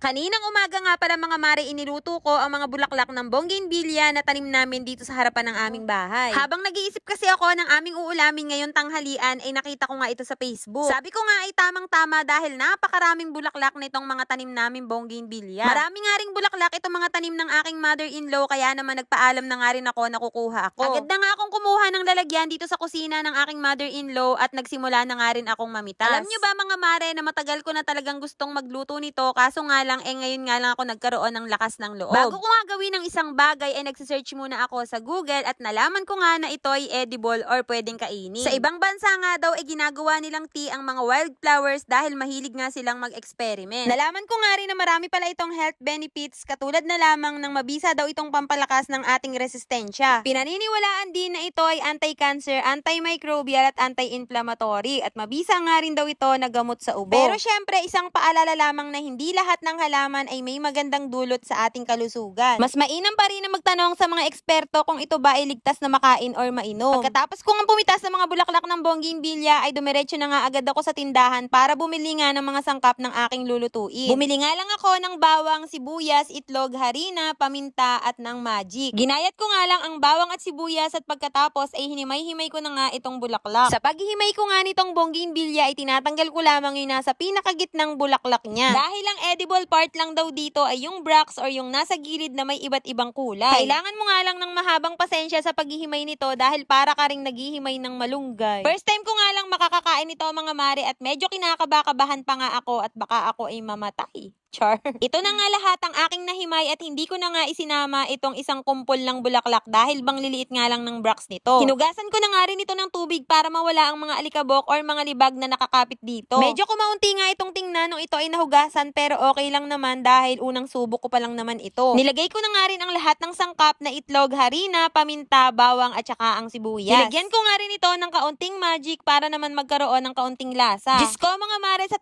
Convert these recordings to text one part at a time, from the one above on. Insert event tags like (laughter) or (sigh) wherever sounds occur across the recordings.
Kaninang umaga nga pala mga mare iniluto ko ang mga bulaklak ng bongginbilya na tanim namin dito sa harapan ng aming bahay. Habang nag-iisip kasi ako ng aming uulamin ngayon tanghalian ay nakita ko nga ito sa Facebook. Sabi ko nga ay tamang-tama dahil napakaraming bulaklak nitong mga tanim namin bongginbilya. Marami nga ring bulaklak itong mga tanim ng aking mother-in-law kaya naman nagpaalam na nga rin ako na kukuha ako. Agad na nga akong kumuha ng lalagyan dito sa kusina ng aking mother-in-law at nagsimula na nga rin akong mamitas. Alam nyo ba mga mare na matagal ko na talagang gustong magluto nito kaso nga lang eh ngayon nga lang ako nagkaroon ng lakas ng loob. Bago ko nga gawin ng isang bagay ay nagsisearch muna ako sa Google at nalaman ko nga na ito ay edible or pwedeng kainin. Sa ibang bansa nga daw ay ginagawa nilang tea ang mga wildflowers dahil mahilig nga silang mag-experiment. Nalaman ko nga rin na marami pala itong health benefits katulad na lamang ng mabisa daw itong pampalakas ng ating resistensya. Pinaniniwalaan din na ito ay anti-cancer, antimicrobial at anti-inflammatory at mabisa nga rin daw ito na gamot sa ubo. Pero syempre isang paalala lamang na hindi lahat ng halaman ay may magandang dulot sa ating kalusugan. Mas mainam pa rin na magtanong sa mga eksperto kung ito ba ay ligtas na makain or mainom. Pagkatapos ko nga pumitas ng mga bulaklak ng bongginbilya ay dumiretso na nga agad ako sa tindahan para bumili nga ng mga sangkap ng aking lulutuin. Bumili nga lang ako ng bawang, sibuyas, itlog, harina, paminta at ng magic. Ginayat ko nga lang ang bawang at sibuyas at pagkatapos ay hinimay-himay ko na nga itong bulaklak. Sa paghihimay ko nga nitong bongginbilya ay tinatanggal ko lamang yung nasa pinakagitnang bulaklak niya. Dahil ang edible part lang daw dito ay yung bracts or yung nasa gilid na may iba't ibang kulay. Kailangan mo nga lang ng mahabang pasensya sa paghihimay nito dahil para ka ring naghihimay ng malunggay. First time ko nga lang makakakain nito mga mare at medyo kinakabakabahan pa nga ako at baka ako ay mamatay. Char. (laughs) Ito na nga lahat ang aking nahimay at hindi ko na nga isinama itong isang kumpol ng bulaklak dahil bang liliit nga lang ng bracts nito. Hinugasan ko na nga rin ito ng tubig para mawala ang mga alikabok or mga libag na nakakapit dito. Medyo kumaunti nga itong tingnan nung ito ay nahugasan pero okay lang naman dahil unang subok ko pa lang naman ito. Nilagay ko na nga rin ang lahat ng sangkap na itlog, harina, paminta, bawang at saka ang sibuyas. Nilagyan ko nga rin ito ng kaunting magic para naman magkaroon ng kaunting lasa. Diyos ko mga mare, sa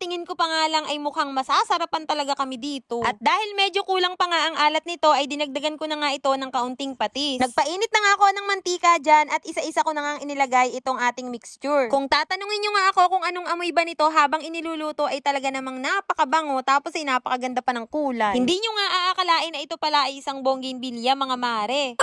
pa nga lang ay mukhang masasarapan talaga kami dito. At dahil medyo kulang pa nga ang alat nito ay dinagdagan ko na nga ito ng kaunting patis. Nagpainit na nga ako ng mantika dyan at isa-isa ko na nga inilagay itong ating mixture. Kung tatanungin nyo nga ako kung anong amoy ba nito habang iniluluto ay talaga namang napakabango tapos ay napakaganda pa ng kulay. Hindi nyo nga aakalain na ito pala ay isang bongginbilya mga mare.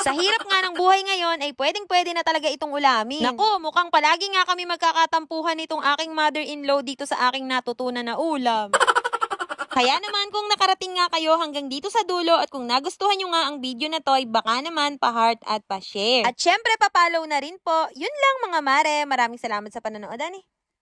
Sa hirap nga ng buhay ngayon ay pwedeng pwede na talaga itong ulamin. Naku, mukhang palagi nga kami magkakatampuhan nitong aking mother-in-law dito sa aking natutunan na ulam. Kaya naman kung nakarating nga kayo hanggang dito sa dulo at kung nagustuhan nyo nga ang video na to ay baka naman pa-heart at pa-share. At syempre pa-follow na rin po. Yun lang mga mare. Maraming salamat sa panonood ani.